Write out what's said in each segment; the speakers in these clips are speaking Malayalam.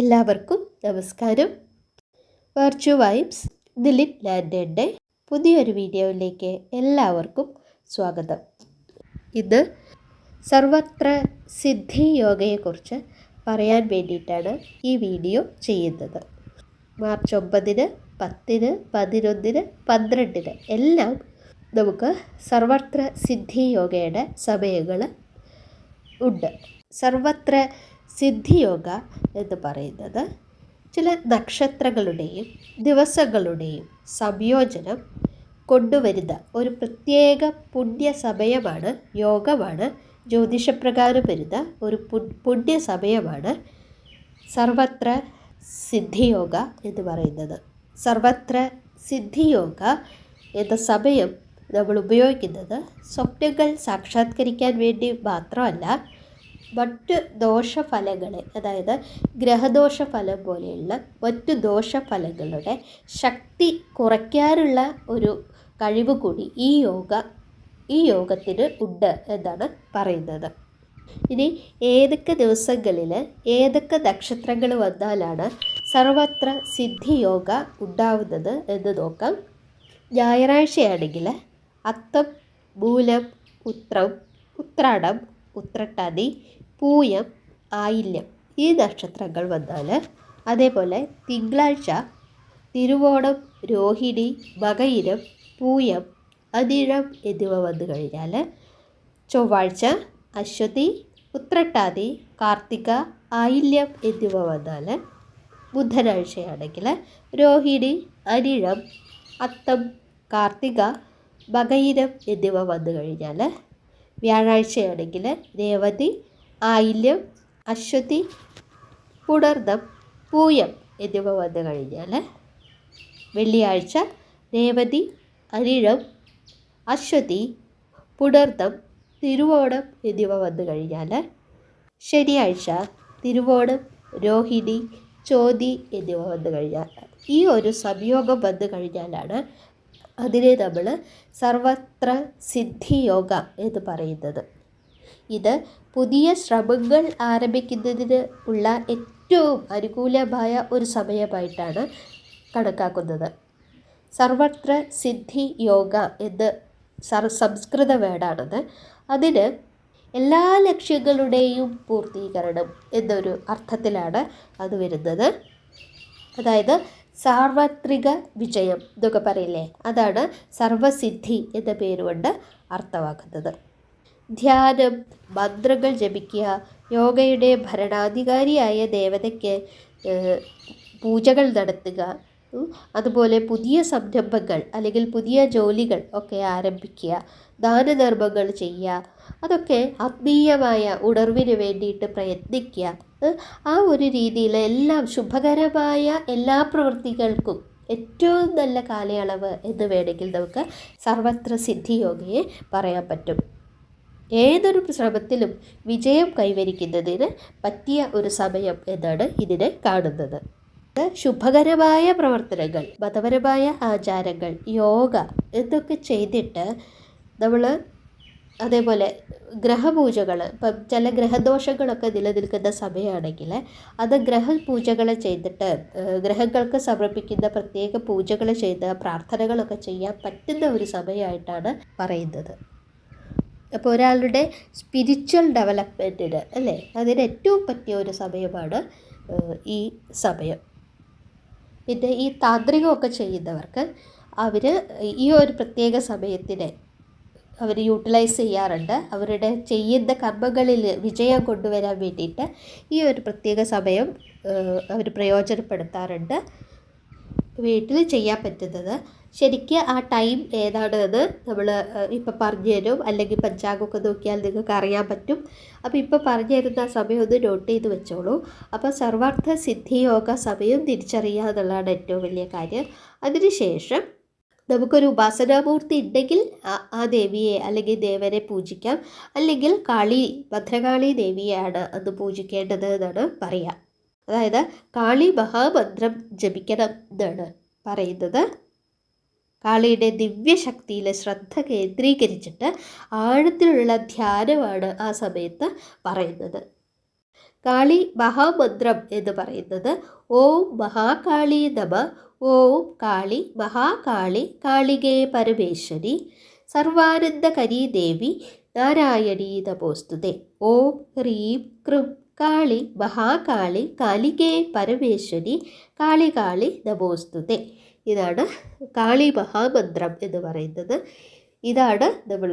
എല്ലാവർക്കും നമസ്കാരം. വെർച്വൽ വൈബ്സ് ദിലിപ് ലാൻഡേന്റെ പുതിയൊരു വീഡിയോയിലേക്ക് എല്ലാവർക്കും സ്വാഗതം. ഇത് സർവത്ര സിദ്ധി യോഗയെക്കുറിച്ച് പറയാൻ വേണ്ടിയിട്ടാണ് ഈ വീഡിയോ ചെയ്യുന്നത്. മാർച്ച് ഒമ്പതിന് പത്തിന് പതിനൊന്നിന് പന്ത്രണ്ടിന് എല്ലാം നമുക്ക് സർവത്ര സിദ്ധി യോഗയുടെ സമയങ്ങൾ ഉണ്ട്. സർവത്ര സിദ്ധിയോഗ എന്ന് പറയുന്നത്. ചില നക്ഷത്രങ്ങളുടെയും ദിവസങ്ങളുടെയും സംയോജനം കൊണ്ടുവരുന്ന ഒരു പ്രത്യേക പുണ്യ സമയമാണ് യോഗമാണ്. ജ്യോതിഷപ്രകാരം വരുന്ന ഒരു പുണ്യ സമയമാണ് സർവത്ര സിദ്ധിയോഗ എന്ന് പറയുന്നത്. സർവത്ര സിദ്ധിയോഗ എന്ന സമയം നമ്മൾ ഉപയോഗിക്കുന്നത് സ്വപ്നങ്ങൾ സാക്ഷാത്കരിക്കാൻ വേണ്ടി മാത്രമല്ല മറ്റ് ദോഷഫലങ്ങളെ അതായത് ഗ്രഹദോഷഫലം പോലെയുള്ള മറ്റു ദോഷഫലങ്ങളുടെ ശക്തി കുറയ്ക്കാനുള്ള ഒരു കഴിവ് കൂടി ഈ യോഗ ഈ യോഗത്തിന് ഉണ്ട് എന്നാണ് പറയുന്നത്. ഇനി ഏതൊക്കെ ദിവസങ്ങളിൽ ഏതൊക്കെ നക്ഷത്രങ്ങൾ വന്നാലാണ് സർവത്ര സിദ്ധി യോഗ ഉണ്ടാവുന്നത് എന്ന് നോക്കാം. ഞായറാഴ്ചയാണെങ്കിൽ അത്തം മൂലം ഉത്രം ഉത്രാടം ഉത്രട്ടാതി പൂയം ആയില്യം. ഈ നക്ഷത്രങ്ങൾ വന്നാൽ അതേപോലെ തിങ്കളാഴ്ച തിരുവോണം രോഹിണി മകയിരം പൂയം അനിഴം എന്നിവ വന്നു കഴിഞ്ഞാൽ ചൊവ്വാഴ്ച അശ്വതി ഉത്രട്ടാതി കാർത്തിക ആയില്യം എന്നിവ വന്നാൽ ബുധനാഴ്ചയാണെങ്കിൽ രോഹിണി അനിഴം അത്തം കാർത്തിക മകയിരം എന്നിവ വന്നു കഴിഞ്ഞാൽ വ്യാഴാഴ്ചയാണെങ്കിൽ രേവതി ആയില്യം അശ്വതി പുണർദം പൂയം എന്നിവ വന്നു കഴിഞ്ഞാൽ വെള്ളിയാഴ്ച രേവതി അരിഴം അശ്വതി പുണർദം തിരുവോണം എന്നിവ വന്നു കഴിഞ്ഞാൽ ശനിയാഴ്ച തിരുവോണം രോഹിണി ചോതി എന്നിവ വന്നു കഴിഞ്ഞാൽ ഈ ഒരു സംയോഗം വന്നു കഴിഞ്ഞാലാണ് അതിനെ നമ്മൾ സർവത്ര സിദ്ധിയോഗ എന്ന് പറയുന്നത്. ഇത് പുതിയ ശ്രമങ്ങൾ ആരംഭിക്കുന്നതിന് ഉള്ള ഏറ്റവും അനുകൂലമായ ഒരു സമയമായിട്ടാണ് കണക്കാക്കുന്നത്. സർവത്ര സിദ്ധി യോഗ എന്ന് സർ സംസ്കൃത വേർഡാണത് അതിന് എല്ലാ ലക്ഷ്യങ്ങളുടെയും പൂർത്തീകരണം എന്നൊരു അർത്ഥത്തിലാണ് അത് വരുന്നത്. അതായത് സാർവത്രിക വിജയം എന്നൊക്കെ പറയില്ലേ? അതാണ് സർവസിദ്ധി എന്ന പേരുകൊണ്ട് അർത്ഥമാക്കുന്നത്. ധ്യാനം മന്ത്രങ്ങൾ ജപിക്കുക യോഗയുടെ ഭരണാധികാരിയായ ദേവതയ്ക്ക് പൂജകൾ നടത്തുക. അതുപോലെ പുതിയ സംരംഭങ്ങൾ അല്ലെങ്കിൽ പുതിയ ജോലികൾ ഒക്കെ ആരംഭിക്കുക. ദാനധർമ്മങ്ങൾ ചെയ്യുക. അതൊക്കെ ആത്മീയമായ ഉണർവിന് വേണ്ടിയിട്ട് പ്രയത്നിക്കുക. ആ ഒരു രീതിയിൽ എല്ലാം ശുഭകരമായ എല്ലാ പ്രവൃത്തികൾക്കും ഏറ്റവും നല്ല കാലയളവ് എന്ന് വേണമെങ്കിൽ നമുക്ക് സർവത്ര സിദ്ധിയോഗയെ പറയാൻ പറ്റും. ഏതൊരു ശ്രമത്തിലും വിജയം കൈവരിക്കുന്നതിന് പറ്റിയ ഒരു സമയം എന്നാണ് ഇതിനെ കാണുന്നത്. ശുഭകരമായ പ്രവർത്തനങ്ങൾ മതപരമായ ആചാരങ്ങൾ യോഗ എന്നൊക്കെ ചെയ്തിട്ട് നമ്മൾ അതേപോലെ ഗ്രഹപൂജകൾ ഇപ്പം ചില ഗ്രഹദോഷങ്ങളൊക്കെ നിലനിൽക്കുന്ന സമയമാണെങ്കിൽ അത് ഗ്രഹപൂജകൾ ചെയ്തിട്ട് ഗ്രഹങ്ങൾക്ക് സമർപ്പിക്കുന്ന പ്രത്യേക പൂജകൾ ചെയ്ത് പ്രാർത്ഥനകളൊക്കെ ചെയ്യാൻ പറ്റുന്ന ഒരു സമയമായിട്ടാണ് പറയുന്നത്. അപ്പോൾ ഒരാളുടെ സ്പിരിച്വൽ ഡെവലപ്മെന്റിന് അല്ലേ? അതിന് ഏറ്റവും പറ്റിയ ഒരു സമയമാണ് ഈ സമയം. പിന്നെ ഈ താന്ത്രികമൊക്കെ ചെയ്യുന്നവർക്ക് അവർ ഈ ഒരു പ്രത്യേക സമയത്തിനെ അവർ യൂട്ടിലൈസ് ചെയ്യാറുണ്ട്. അവരുടെ ചെയ്യുന്ന കർമ്മങ്ങളിൽ വിജയം കൊണ്ടുവരാൻ വേണ്ടിയിട്ട് ഈ ഒരു പ്രത്യേക സമയം അവർ പ്രയോജനപ്പെടുത്താറുണ്ട്. വീട്ടിൽ ചെയ്യാൻ പറ്റുന്നത്. ശരിക്കും ആ ടൈം ഏതാണെന്ന് നമ്മൾ ഇപ്പോൾ പറഞ്ഞു തരും. അല്ലെങ്കിൽ പഞ്ചാംഗമൊക്കെ നോക്കിയാൽ നിങ്ങൾക്ക് അറിയാൻ പറ്റും. അപ്പോൾ ഇപ്പോൾ പറഞ്ഞു തരുന്ന സമയം ഒന്ന് നോട്ട് ചെയ്ത് വെച്ചോളൂ. അപ്പോൾ സർവാർത്ഥ സിദ്ധി യോഗ സമയം തിരിച്ചറിയുക എന്നുള്ളതാണ് ഏറ്റവും വലിയ കാര്യം. അതിനുശേഷം നമുക്കൊരു ഉപാസനാമൂർത്തി ഉണ്ടെങ്കിൽ ആ ദേവിയെ അല്ലെങ്കിൽ ദേവനെ പൂജിക്കാം. അല്ലെങ്കിൽ കാളി ഭദ്രകാളി ദേവിയെയാണ് അന്ന് പൂജിക്കേണ്ടത് എന്നാണ് പറയുക അതായത് കാളി മഹാമന്ത്രം ജപിക്കണം എന്നാണ് പറയുന്നത്. കാളിയുടെ ദിവ്യശക്തിയിൽ ശ്രദ്ധ കേന്ദ്രീകരിച്ചിട്ട് ആഴത്തിലുള്ള ധ്യാനമാണ് ആ സമയത്ത് പറയുന്നത്. കാളി മഹാമന്ത്രം എന്ന് പറയുന്നത് ഓം മഹാകാളി നമ ഓം കാളി മഹാകാളി കാളികേ പരമേശ്വരി സർവാനന്ദകരീ ദേവി നാരായണീ നമോസ്തുതേ. ഓം ഹ്രീം കൃം കാളി മഹാകാളി കാലികേ പരമേശ്വരി കാളി കാളി നമോസ്തുതേ. ഇതാണ് കാളി മഹാമന്ത്രം എന്ന് പറയുന്നത്. ഇതാണ് നമ്മൾ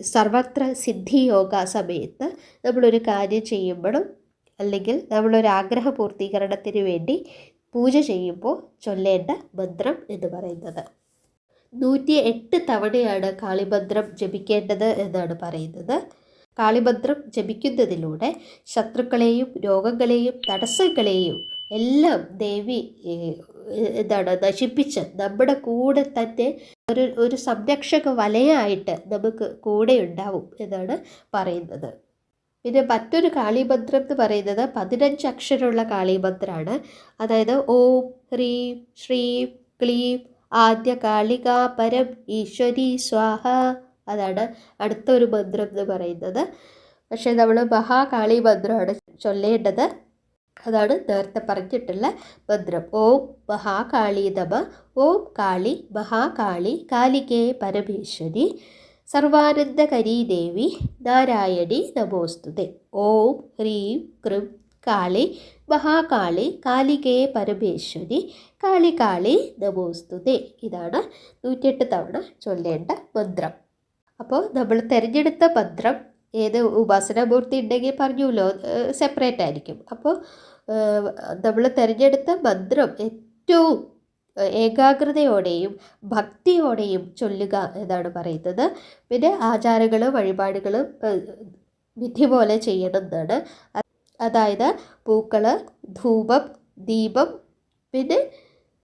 സർവത്ര സിദ്ധി യോഗ സമയത്ത് നമ്മളൊരു കാര്യം ചെയ്യുമ്പോഴും അല്ലെങ്കിൽ നമ്മളൊരു ആഗ്രഹ പൂർത്തീകരണത്തിന് വേണ്ടി പൂജ ചെയ്യുമ്പോൾ ചൊല്ലേണ്ട മന്ത്രം എന്ന് പറയുന്നത്. നൂറ്റി എട്ട് തവണയാണ് കാളിമന്ത്രം ജപിക്കേണ്ടത് എന്നാണ് പറയുന്നത്. കാളിമന്ത്രം ജപിക്കുന്നതിലൂടെ ശത്രുക്കളെയും രോഗങ്ങളെയും തടസ്സങ്ങളെയും എല്ലാം ദേവി എന്താണ് നശിപ്പിച്ച് നമ്മുടെ കൂടെ തന്നെ ഒരു ഒരു സംരക്ഷക വലയായിട്ട് നമുക്ക് കൂടെ ഉണ്ടാവും എന്നാണ് പറയുന്നത്. പിന്നെ മറ്റൊരു കാളിമന്ത്രം എന്ന് പറയുന്നത് പതിനഞ്ച് അക്ഷരമുള്ള കാളിമന്ത്രമാണ് അതായത് ഓം ഹ്രീം ശ്രീം ക്ലീം ആദ്യ കാളിക പരം ഈശ്വരി സ്വാഹ അതാണ് അടുത്ത ഒരു മന്ത്രം എന്ന് പറയുന്നത്. പക്ഷേ നമ്മൾ മഹാകാളി മന്ത്രമാണ് ചൊല്ലേണ്ടത്. അതാണ് നേരത്തെ പറഞ്ഞിട്ടുള്ള മന്ത്രം. ഓം മഹാകാളി നമ ഓം കാളി മഹാകാളി കാലികേ പരമേശ്വരി സർവാനന്ദകരീ ദേവി നാരായണി നമോസ്തുതേ. ഓം ഹ്രീം കൃം കാളി മഹാകാളി കാലികേ പരമേശ്വരി കാളി കാളി നമോസ്തുതേ. ഇതാണ് നൂറ്റിയെട്ട് തവണ ചൊല്ലേണ്ട മന്ത്രം. അപ്പോൾ നമ്മൾ തിരഞ്ഞെടുത്ത മന്ത്രം ഏത് ഉപാസനാമൂർത്തി ഉണ്ടെങ്കിൽ പറഞ്ഞല്ലോ സെപ്പറേറ്റ് ആയിരിക്കും. അപ്പോൾ നമ്മൾ തിരഞ്ഞെടുത്ത മന്ത്രം ഏറ്റവും ഏകാഗ്രതയോടെയും ഭക്തിയോടെയും ചൊല്ലുക എന്നാണ് പറയുന്നത്. പിന്നെ ആചാരങ്ങളും വഴിപാടുകളും വിധി പോലെ ചെയ്യണമെന്നാണ്. അതായത് പൂക്കൾ ധൂപം ദീപം പിന്നെ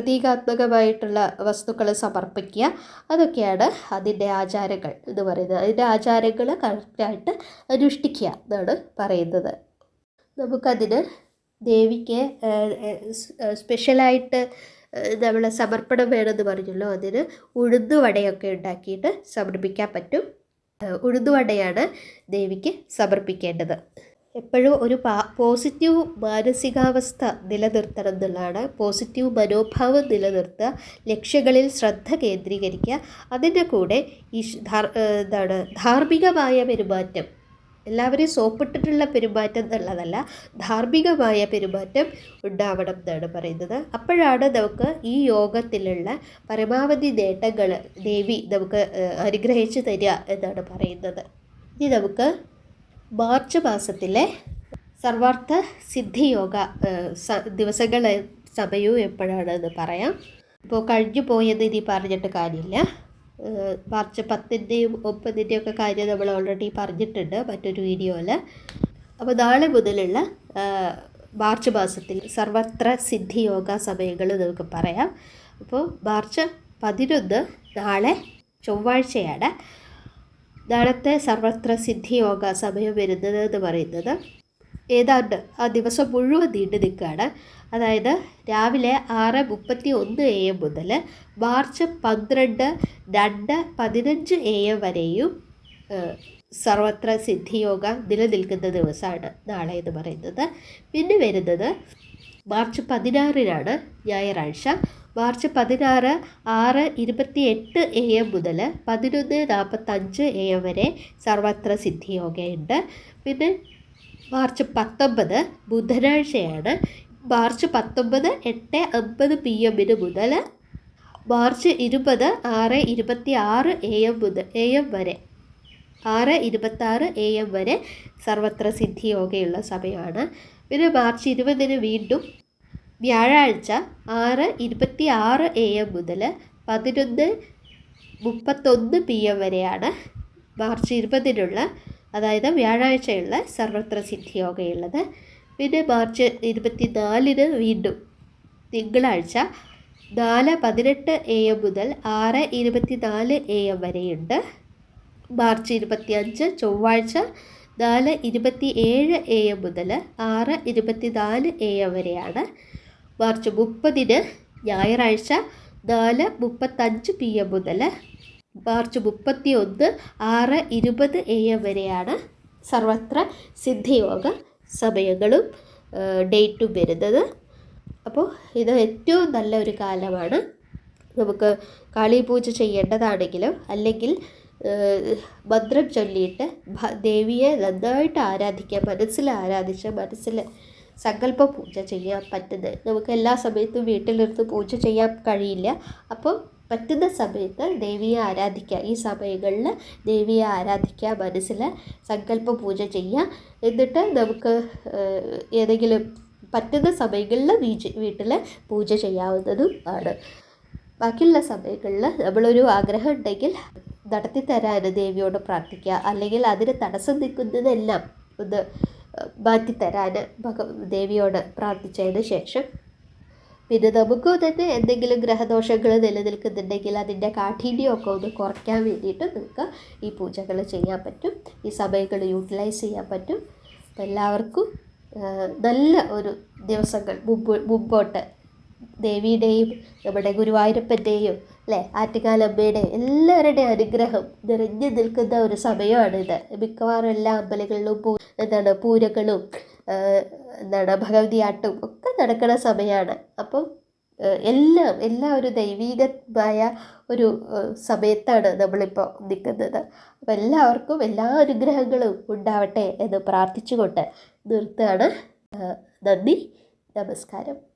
പ്രതീകാത്മകമായിട്ടുള്ള വസ്തുക്കൾ സമർപ്പിക്കുക. അതൊക്കെയാണ് അതിന്റെ ആചാരങ്ങൾ എന്ന് പറയുന്നത്. അതിന്റെ ആചാരങ്ങൾ കറക്റ്റായിട്ട് അനുഷ്ഠിക്കുക എന്നാണ് പറയുന്നത്. നമുക്കതിന് ദേവിക്ക് സ്പെഷ്യലായിട്ട് നമ്മൾ സമർപ്പണം വേണമെന്ന് പറഞ്ഞല്ലോ. അതിന് ഉഴുന്നുവടയൊക്കെ ഉണ്ടാക്കിയിട്ട് സമർപ്പിക്കാൻ പറ്റും. ഉഴുന്നുവടയാണ് ദേവിക്ക് സമർപ്പിക്കേണ്ടത്. എപ്പോഴും ഒരു പോസിറ്റീവ് മാനസികാവസ്ഥ നിലനിർത്തണം എന്നുള്ളതാണ് പോസിറ്റീവ് മനോഭാവം നിലനിർത്തുക ലക്ഷ്യങ്ങളിൽ ശ്രദ്ധ കേന്ദ്രീകരിക്കുക. അതിന്റെ കൂടെ ഈ എന്താണ് ധാർമ്മികമായ പെരുമാറ്റം. എല്ലാവരെയും സോപ്പിട്ടിട്ടുള്ള പെരുമാറ്റം എന്നുള്ളതല്ല ധാർമ്മികമായ പെരുമാറ്റം ഉണ്ടാവണം എന്നാണ് പറയുന്നത്. അപ്പോഴാണ് നമുക്ക് ഈ യോഗത്തിലുള്ള പരമാവധി നേട്ടങ്ങൾ ദേവി നമുക്ക് അനുഗ്രഹിച്ചു തരിക എന്നാണ് പറയുന്നത്. ഇനി നമുക്ക് മാർച്ച് മാസത്തിലെ സർവാർത്ഥ സിദ്ധിയോഗ ദിവസങ്ങളെ സമയവും എപ്പോഴാണെന്ന് പറയാം. ഇപ്പോൾ കഴിഞ്ഞു പോയത് ഇനി പറഞ്ഞിട്ട് കാര്യമില്ല. മാർച്ച് പത്തിന്റെയും ഒമ്പതിന്റെയും ഒക്കെ കാര്യം നമ്മൾ ഓൾറെഡി പറഞ്ഞിട്ടുണ്ട് മറ്റൊരു വീഡിയോയിൽ അപ്പോൾ നാളെ മുതലുള്ള മാർച്ച് മാസത്തിൽ സർവത്ര സിദ്ധി യോഗ സമയങ്ങൾ നമുക്ക് പറയാം. അപ്പോൾ മാർച്ച് പതിനൊന്ന് നാളെ ചൊവ്വാഴ്ചയാണ്. നാളത്തെ സർവത്ര സിദ്ധിയോഗ സമയം വരുന്നത് എന്ന് പറയുന്നത് ഏതാണ്ട് ആ ദിവസം മുഴുവൻ നീണ്ടു നിൽക്കുകയാണ്. അതായത് രാവിലെ ആറ് മുപ്പത്തി ഒന്ന് എ എം മുതൽ മാർച്ച് പന്ത്രണ്ട് രണ്ട് പതിനഞ്ച് എ എം വരെയും സർവത്ര സിദ്ധിയോഗ നിലനിൽക്കുന്ന ദിവസമാണ് നാളെ എന്ന് പറയുന്നത്. പിന്നെ വരുന്നത് മാർച്ച് പതിനാറിനാണ് ഞായറാഴ്ച. മാർച്ച് പതിനാറ് ആറ് ഇരുപത്തി എട്ട് എ എം മുതൽ പതിനൊന്ന് നാൽപ്പത്തഞ്ച് എ എം വരെ സർവത്ര സിദ്ധിയോഗയുണ്ട്. പിന്നെ മാർച്ച് പത്തൊമ്പത് ബുധനാഴ്ചയാണ്. മാർച്ച് പത്തൊമ്പത് എട്ട് അമ്പത് പി എമ്മിന് മുതൽ മാർച്ച് ഇരുപത് ആറ് ഇരുപത്തി ആറ് എ എം മുതൽ എ എം വരെ ആറ് ഇരുപത്താറ് എ എം വരെ സർവത്ര സിദ്ധിയോഗയുള്ള സമയമാണ്. പിന്നെ മാർച്ച് ഇരുപതിന് വീണ്ടും വ്യാഴാഴ്ച ആറ് ഇരുപത്തി ആറ് എ എം മുതൽ പതിനൊന്ന് മുപ്പത്തൊന്ന് പി എം വരെയാണ് മാർച്ച് ഇരുപതിനുള്ള അതായത് വ്യാഴാഴ്ചയുള്ള സർവത്ര സിദ്ധിയോഗയുള്ളത്. പിന്നെ മാർച്ച് ഇരുപത്തി നാലിന് വീണ്ടും തിങ്കളാഴ്ച നാല് പതിനെട്ട് എ എം മുതൽ ആറ് ഇരുപത്തി നാല് എ എം വരെയുണ്ട്. മാർച്ച് ഇരുപത്തി അഞ്ച് ചൊവ്വാഴ്ച നാല് ഇരുപത്തി ഏഴ് എ എം മുതൽ ആറ് ഇരുപത്തി നാല് എ എം വരെയാണ്. മാർച്ച് മുപ്പതിന് ഞായറാഴ്ച നാല് മുപ്പത്തഞ്ച് പി എം മുതൽ മാർച്ച് മുപ്പത്തി ഒന്ന് ആറ് ഇരുപത് എ എം വരെയാണ് സർവത്ര സിദ്ധിയോഗ സമയങ്ങളും ഡേറ്റും വരുന്നത്. അപ്പോൾ ഇത് ഏറ്റവും നല്ല ഒരു കാലമാണ്. നമുക്ക് കാളിപൂജ ചെയ്യേണ്ടതാണെങ്കിലും അല്ലെങ്കിൽ മന്ത്രം ചൊല്ലിയിട്ട് ദേവിയെ നന്നായിട്ട് ആരാധിക്കുക മനസ്സിൽ ആരാധിച്ച് മനസ്സിൽ സങ്കല്പ പൂജ ചെയ്യാൻ പറ്റുന്നത്. നമുക്ക് എല്ലാ സമയത്തും വീട്ടിലിരുന്ന് പൂജ ചെയ്യാൻ കഴിയില്ല. അപ്പോൾ പറ്റുന്ന സമയത്ത് ദേവിയെ ആരാധിക്കുക. ഈ സമയങ്ങളിൽ ദേവിയെ ആരാധിക്കുക മനസ്സിൽ സങ്കല്പ പൂജ ചെയ്യുക. എന്നിട്ട് നമുക്ക് ഏതെങ്കിലും പറ്റുന്ന സമയങ്ങളിൽ വീജ് വീട്ടിൽ പൂജ ചെയ്യാവുന്നതും ആണ്. ബാക്കിയുള്ള സമയങ്ങളിൽ നമ്മളൊരു ആഗ്രഹം ഉണ്ടെങ്കിൽ നടത്തി തരാൻ ദേവിയോട് പ്രാർത്ഥിക്കുക. അല്ലെങ്കിൽ അതിന് തടസ്സം നിൽക്കുന്നതെല്ലാം ഒന്ന് മാറ്റി തരാൻ ഭഗ ദേവിയോട് പ്രാർത്ഥിച്ചതിന് ശേഷം പിന്നെ നമുക്ക് തന്നെ എന്തെങ്കിലും ഗ്രഹദോഷങ്ങൾ നിലനിൽക്കുന്നുണ്ടെങ്കിൽ അതിന്റെ കാഠിന്യമൊക്കെ ഒന്ന് കുറയ്ക്കാൻ വേണ്ടിയിട്ട് നമുക്ക് ഈ പൂജകൾ ചെയ്യാൻ പറ്റും. ഈ സമയങ്ങൾ യൂട്ടിലൈസ് ചെയ്യാൻ പറ്റും. അപ്പം എല്ലാവർക്കും നല്ല ഒരു ദിവസങ്ങൾ മുമ്പ് മുമ്പോട്ട് ദേവിയുടെയും നമ്മുടെ ഗുരുവായൂരപ്പന്റെയും അല്ലേ ആറ്റുകാലമ്മയുടെയും എല്ലാവരുടെയും അനുഗ്രഹം നിറഞ്ഞു നിൽക്കുന്ന ഒരു സമയമാണിത്. മിക്കവാറും എല്ലാ അമ്പലങ്ങളിലും എന്താണ് പൂരങ്ങളും എന്താണ് ഭഗവതിയാട്ടും ഒക്കെ നടക്കുന്ന സമയമാണ് അപ്പം എല്ലാം എല്ലാം ഒരു ദൈവീകമായ ഒരു സമയത്താണ് നമ്മളിപ്പോൾ നിൽക്കുന്നത്. അപ്പോൾ എല്ലാവർക്കും എല്ലാ അനുഗ്രഹങ്ങളും ഉണ്ടാവട്ടെ എന്ന് പ്രാർത്ഥിച്ചുകൊണ്ട് നിർത്തുകയാണ്. നന്ദി നമസ്കാരം.